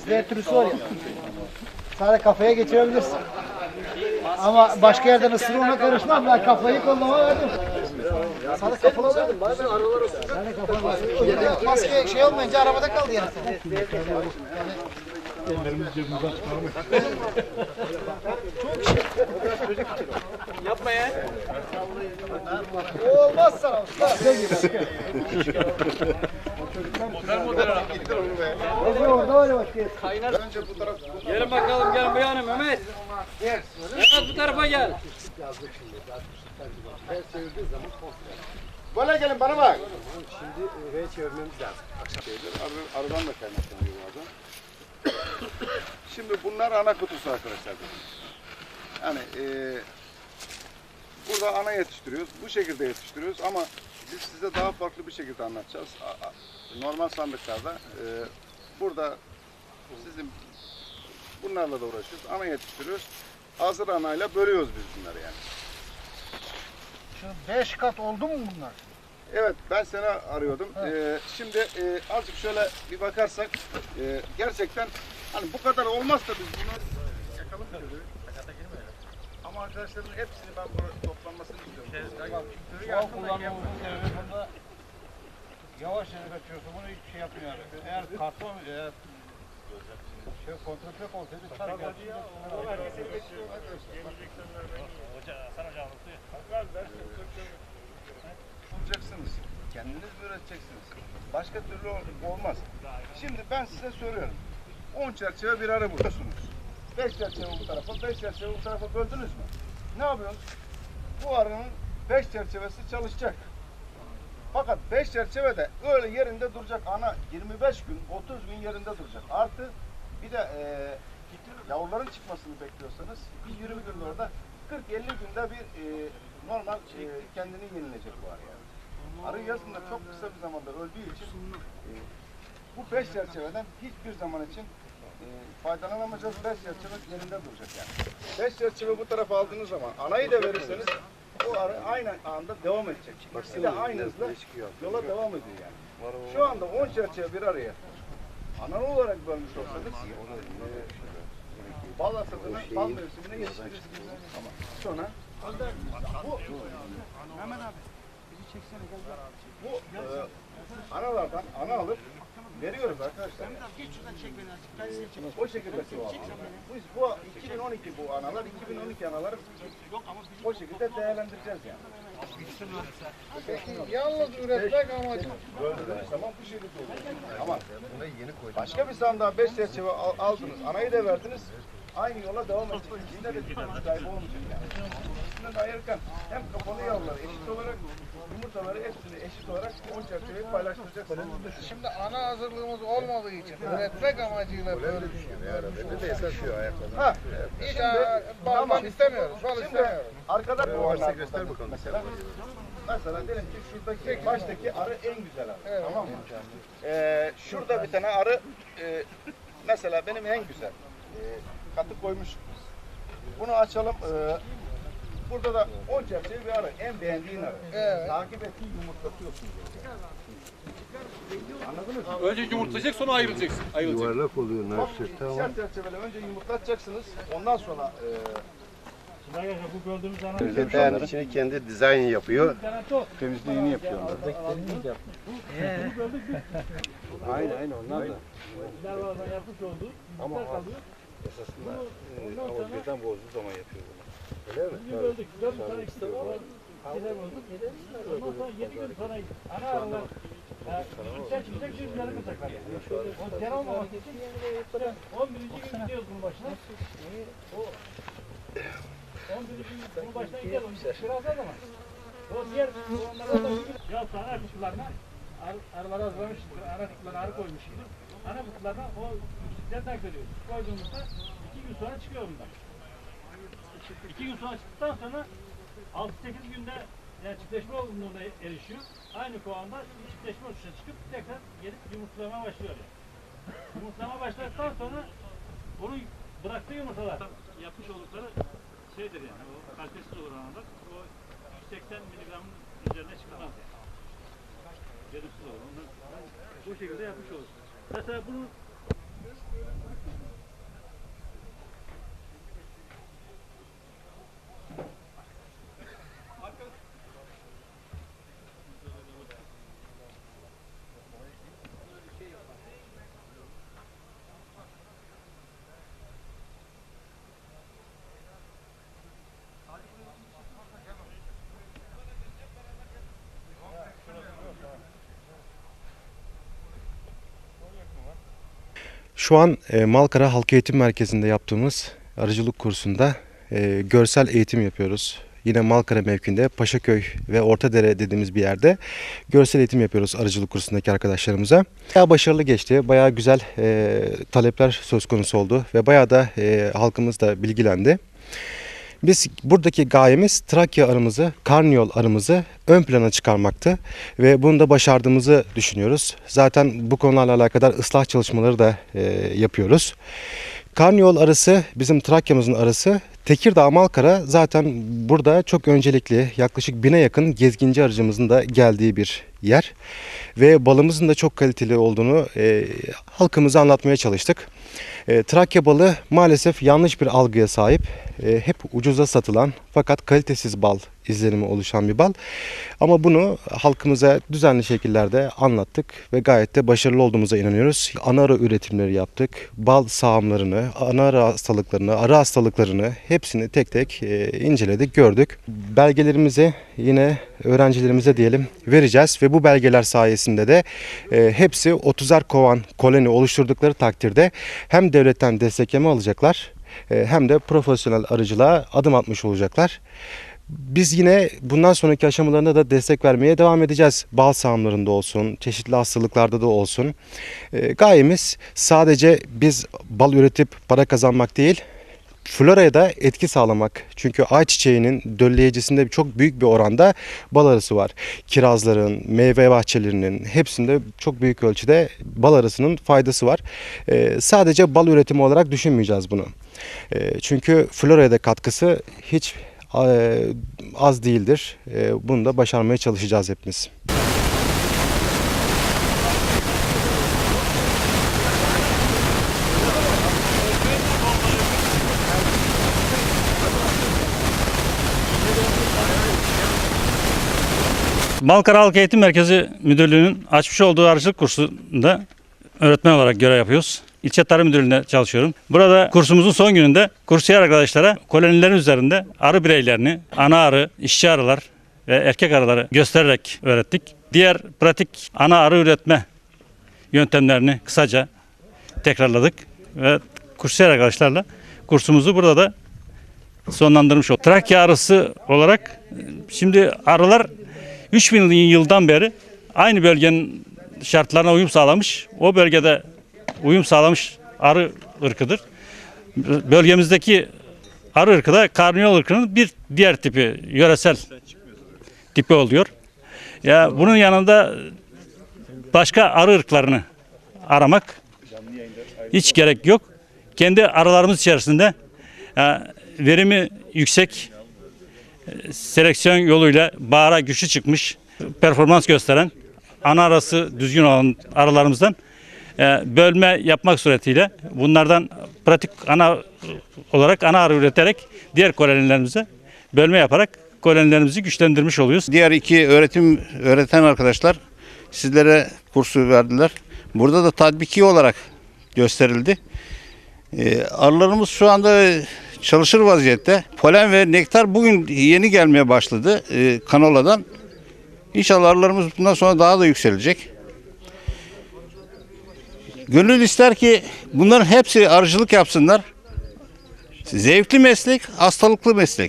Bizde her türlüsü var ya. Sadece kafaya geçirebilirsin. Ama başka yerden ısırır ona karışmam. Ben kafayı kollama verdim. Sana kafalı verdim. Sana. Maske şey olmayınca arabada kaldı yarısı. Ellerimizi cebimizden çıkarmak. O olmaz sana usta. Model orada öyle bak. Gelin bakalım gelin bu yana Mehmet. Mehmet bu tarafa gel. Böyle gelin bana bak. Şimdi V çevirmemiz lazım. Şeyler, arı, arıdan da kaynaklanıyor bazen. Şimdi bunlar ana kutusu arkadaşlar. Yani e, burada ana yetiştiriyoruz. Bu şekilde yetiştiriyoruz ama biz size daha farklı bir şekilde anlatacağız. Normal sandıklarda e, burada sizin bunlarla da uğraşıyoruz. Ana yetiştiriyoruz. Hazır anayla bölüyoruz biz bunları yani. Şu beş kat oldu mu bunlar? Evet ben seni arıyordum. Ee, şimdi e, azıcık şöyle bir bakarsak e, gerçekten hani bu kadar olmaz da biz bunu yakalım arkadaşların hepsini ben burada toplanmasını istiyorum. Doğal kullanmamızın sebebi bunda yavaş yavaş kaçıyorsa bunu hiç şey yapmıyor. Eğer katma eğer şey kontraflök olsaydı çarp Bulacaksınız. Kendiniz üreteceksiniz. Başka türlü ol- olmaz. Şimdi ben size soruyorum. 10 çerçeve bir arı buluyorsunuz. 5 çerçeve bu tarafa, 5 çerçeve bu tarafa böldünüz mü? Ne yapıyorsunuz? Bu arının 5 çerçevesi çalışacak. Fakat 5 çerçevede öyle yerinde duracak. Ana 25 gün, 30 gün yerinde duracak. Artı bir de eee yavruların çıkmasını bekliyorsanız bir 20 gün orada 40-50 günde bir eee, normal eee, kendini yenilecek bu arı yani. Arı yazında çok kısa bir zamanda öldüğü için eee, bu 5 çerçeveden hiçbir zaman için faydalanamayacağız. 5 çerçeve yerinde duracak yani. 5 çerçeve bu tarafa aldığınız zaman anayı da verirseniz o arı aynı anda devam edecek. Bir de aynı hızla yola devam ediyor yani. Şu anda 10 çerçeve bir araya ana olarak bölmüş olsanız bal asadına, bal mevsimine yetiştirirsiniz. Ama sonra bu bu e, analardan ana alıp veriyoruz arkadaşlar. O şekilde çoğalıyor. Biz bu 2012 bu analar, 2012 anaları o şekilde değerlendireceğiz yani. Yalnız üretmek amacı. Zaman bu şekilde oluyor. Ama başka bir sandığa 5 çerçeve al- aldınız, anayı da verdiniz. Aynı yola devam edecek. Yine de bir kaybı olmayacak yani. İkisinden de ayırırken hem kapalı yavruları eşit olarak yumurtaları hepsini eşit olarak 10 çerçeveyi paylaştıracaksınız. Şimdi ana hazırlığımız olmadığı için üretmek amacıyla böyle Ha, Hiç baldan istemiyoruz. Bal Şimdi istemiyoruz. arkada bu varsa göster bakalım. Mesela, mesela diyelim ki şuradaki baştaki arı en güzel arı. Tamam mı? Ee, şurada bir tane arı e, mesela benim en güzel. E, katı koymuş. Bunu açalım. E, burada da 10 çerçeve bir arı. En beğendiğin arı. Evet. Takip ettiğin yumurtlatıyorsun. Anladınız mı? Önce yumurtlayacak sonra ayrılacaksın. Ayrılacak. Yuvarlak oluyor nasıl tamam. ikişer çerçeveyle önce yumurtlatacaksınız. Ondan sonra e, Kendi içini kendi dizayn yapıyor. temizliğini yapıyorlar. Aynen aynen onlar da. Ama Esasında e, birden bozduğu zaman yapıyor bunu. Öyle mi? Bugün böldük. Dört tane işte var. Yine yedi gün sonra ana arılar Sen çıkacak çocukları kısaklar. O gen olmamak için işte 11. gün gidiyoruz bunun başına. O 11. gün bunun. Biraz da zaman. O diğer onlara da ya ana kutularına ar, arıları hazırlamış, ana kutularına arı koymuş. Ana kutularına o küçükleri takip ediyoruz. Koyduğumuzda iki gün sonra çıkıyor bunlar. İki gün sonra çıktıktan sonra 6-8 günde yani çiftleşme olgunluğuna erişiyor. Aynı kovanda çiftleşme uçuşuna çıkıp tekrar gelip yumurtlamaya başlıyor. Yani. Yumurtlamaya başladıktan sonra onun bıraktığı yumurtalar yapmış oldukları şeydir yani o kalitesiz olur analar. O 180 miligramın üzerine çıkmaz yani. Verimsiz olur. Ondan bu şekilde yapmış olur. Mesela bunun Şu an e, Malkara Halk Eğitim Merkezi'nde yaptığımız arıcılık kursunda e, görsel eğitim yapıyoruz. Yine Malkara mevkinde Paşaköy ve Ortadere dediğimiz bir yerde görsel eğitim yapıyoruz arıcılık kursundaki arkadaşlarımıza. Bayağı başarılı geçti. Bayağı güzel e, talepler söz konusu oldu ve bayağı da e, halkımız da bilgilendi. Biz buradaki gayemiz Trakya arımızı, karniyol arımızı ön plana çıkarmaktı ve bunu da başardığımızı düşünüyoruz. Zaten bu konularla alakadar ıslah çalışmaları da e, yapıyoruz. Karniyol arısı bizim Trakya'mızın arısı. Tekirdağ Malkara zaten burada çok öncelikli yaklaşık bine yakın gezginci arıcımızın da geldiği bir yer. Ve balımızın da çok kaliteli olduğunu e, halkımıza anlatmaya çalıştık. E, Trakya balı maalesef yanlış bir algıya sahip. E, hep ucuza satılan fakat kalitesiz bal izlenimi oluşan bir bal. Ama bunu halkımıza düzenli şekillerde anlattık ve gayet de başarılı olduğumuza inanıyoruz. Ana arı üretimleri yaptık. Bal sağımlarını, ana arı hastalıklarını, arı hastalıklarını hepsini tek tek e, inceledik, gördük. Belgelerimizi yine öğrencilerimize diyelim vereceğiz ve bu belgeler sayesinde de e, hepsi 30'ar kovan koloni oluşturdukları takdirde hem devletten destekleme alacaklar e, hem de profesyonel arıcılığa adım atmış olacaklar. Biz yine bundan sonraki aşamalarında da destek vermeye devam edeceğiz. Bal sağımlarında olsun, çeşitli hastalıklarda da olsun. E, gayemiz sadece biz bal üretip para kazanmak değil, floraya da etki sağlamak. Çünkü ayçiçeğinin dölleyicisinde çok büyük bir oranda bal arısı var. Kirazların, meyve bahçelerinin hepsinde çok büyük ölçüde bal arısının faydası var. Ee, sadece bal üretimi olarak düşünmeyeceğiz bunu. Ee, çünkü floraya da katkısı hiç az değildir. E, bunu da başarmaya çalışacağız hepimiz. Malkara Halk Eğitim Merkezi Müdürlüğü'nün açmış olduğu arıcılık kursunda öğretmen olarak görev yapıyoruz. İlçe Tarım Müdürlüğü'nde çalışıyorum. Burada kursumuzun son gününde kursiyer arkadaşlara kolonilerin üzerinde arı bireylerini, ana arı, işçi arılar ve erkek arıları göstererek öğrettik. Diğer pratik ana arı üretme yöntemlerini kısaca tekrarladık ve kursiyer arkadaşlarla kursumuzu burada da sonlandırmış olduk. Trakya arısı olarak şimdi arılar 3000 yıldan beri aynı bölgenin şartlarına uyum sağlamış. O bölgede uyum sağlamış arı ırkıdır. Bölgemizdeki arı ırkı da karniyol ırkının bir diğer tipi, yöresel tipi oluyor. Ya bunun yanında başka arı ırklarını aramak hiç gerek yok. Kendi arılarımız içerisinde ya, verimi yüksek e, seleksiyon yoluyla bağıra güçlü çıkmış, performans gösteren ana arası düzgün olan arılarımızdan e, bölme yapmak suretiyle bunlardan pratik ana olarak ana arı üreterek diğer kolonilerimize bölme yaparak kolonilerimizi güçlendirmiş oluyoruz. Diğer iki öğretim öğreten arkadaşlar sizlere kursu verdiler. Burada da tatbiki olarak gösterildi. Ee, arılarımız şu anda çalışır vaziyette. Polen ve nektar bugün yeni gelmeye başladı e, kanoladan. İnşallah arılarımız bundan sonra daha da yükselecek. Gönül ister ki bunların hepsi arıcılık yapsınlar. Zevkli meslek, hastalıklı meslek.